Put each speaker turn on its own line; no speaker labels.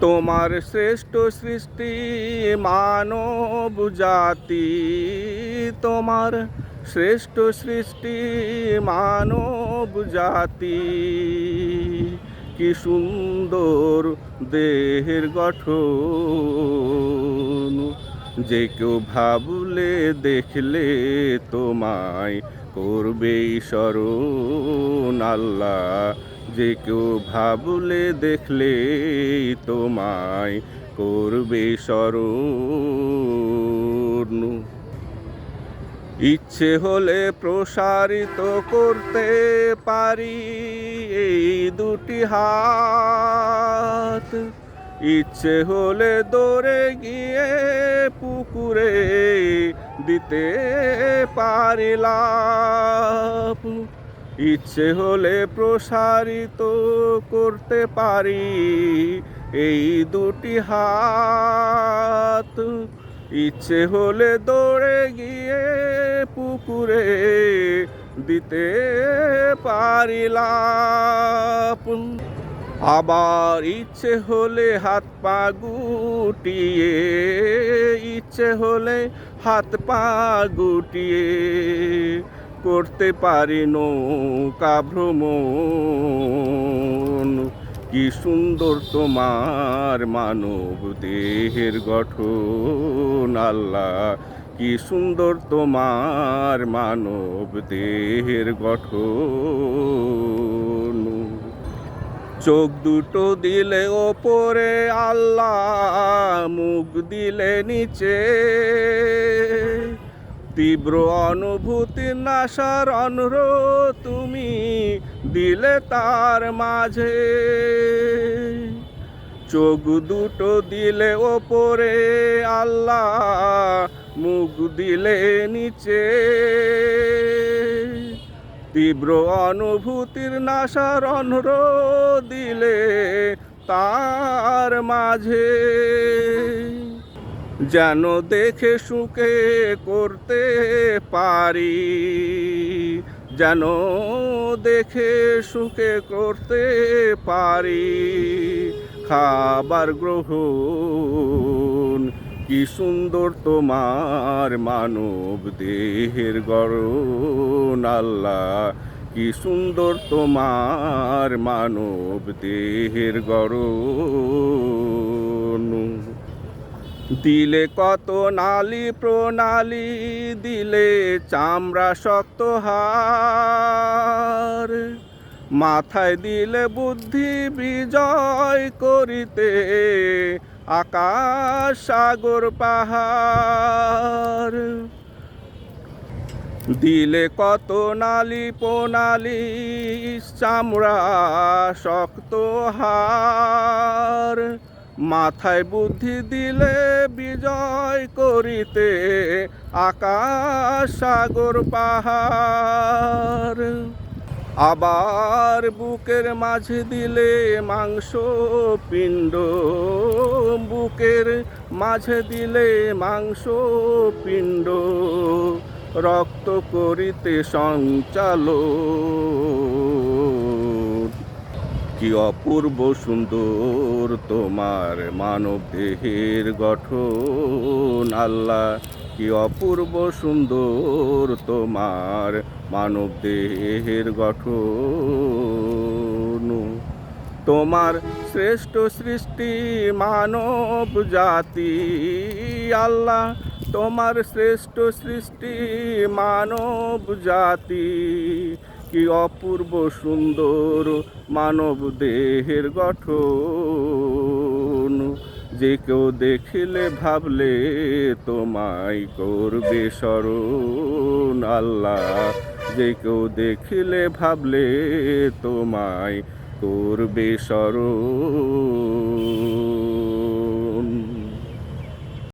তোমার শ্রেষ্ঠ সৃষ্টি মানব জাতি। তোমার শ্রেষ্ঠ সৃষ্টি মানব জাতি। কি সুন্দর দেহের গঠন। যে কেউ ভাবলে, দেখলে তোমায় করবে স্মরণ। আল্লাহ যে কেউ ভাবলে দেখলে তোমায় করবে স্মরণ। ইচ্ছে হলে প্রসারিত করতে পারি এই দুটি হাত। ইচ্ছে হলে দৌড়ে গিয়ে পুকুরে দিতে পারিলাম। ইচ্ছে হলে প্রসারিত করতে পারি। এই দুটি হাত, ইচ্ছে হলে দৌড়ে গিয়ে পুকুরে দিতে পারিলাম। আবার ইচ্ছে হলে হাত পা গুটিয়ে, ইচ্ছে হলে হাত পা গুটিয়ে করতে পারি নৌকা ভ্রমণ। কি সুন্দর তোমার মানব দেহের গঠন, আল্লাহ। কি সুন্দর তোমার মানব দেহের গঠন। চোখ দুটো দিলে ওপরে, আল্লাহ। মুখ দিলে নিচে। তীব্র অনুভূতি নাশার অনুরোধ তুমি দিলে তার মাঝে। চোখ দুটো দিলে ওপরে, আল্লাহ মুখ দিলে নিচে। তীব্র অনুভূতির নাশার অনুরোধ দিলে তার মাঝে। যেন দেখে সুখে করতে পারি। যেন দেখে সুখে করতে পারি। খাবার গ্রহণ, কি সুন্দর তোমার মানব দেহের গড়ন। আল্লাহ, কি সুন্দর তোমার মানব দেহের গড়ন। দিলে কত নালি, প্রণালী, দিলে চামড়া শক্ত হার। মাথায় দিলে বুদ্ধি, বিজয় করিতে আকাশ, সাগর, পাহাড়। দিলে কত নালি পোনালি চামড়া শক্ত হার। মাথায় বুদ্ধি দিলে বিজয় করিতে আকাশ সাগর পাহাড়। আবার বুকের মাঝে দিলে মাংস পিণ্ড, বুকের মাঝে দিলে মাংস পিণ্ড। রক্ত করিতে সঞ্চালন কি অপূর্ব সুন্দর তোমার মানব দেহের গঠন। আল্লাহ, কি অপূর্ব সুন্দর তোমার মানব দেহের গঠন। তোমার শ্রেষ্ঠ সৃষ্টি মানব জাতি। আল্লাহ, তোমার শ্রেষ্ঠ সৃষ্টি মানব জাতি। কি অপূর্ব সুন্দর মানব দেহের গঠন। যে কেউ দেখিলে ভাবলে তোমায় করবে স্মরণ। আল্লাহ, যে কেউ দেখিলে ভাবলে তোমায় করবে স্মরণ।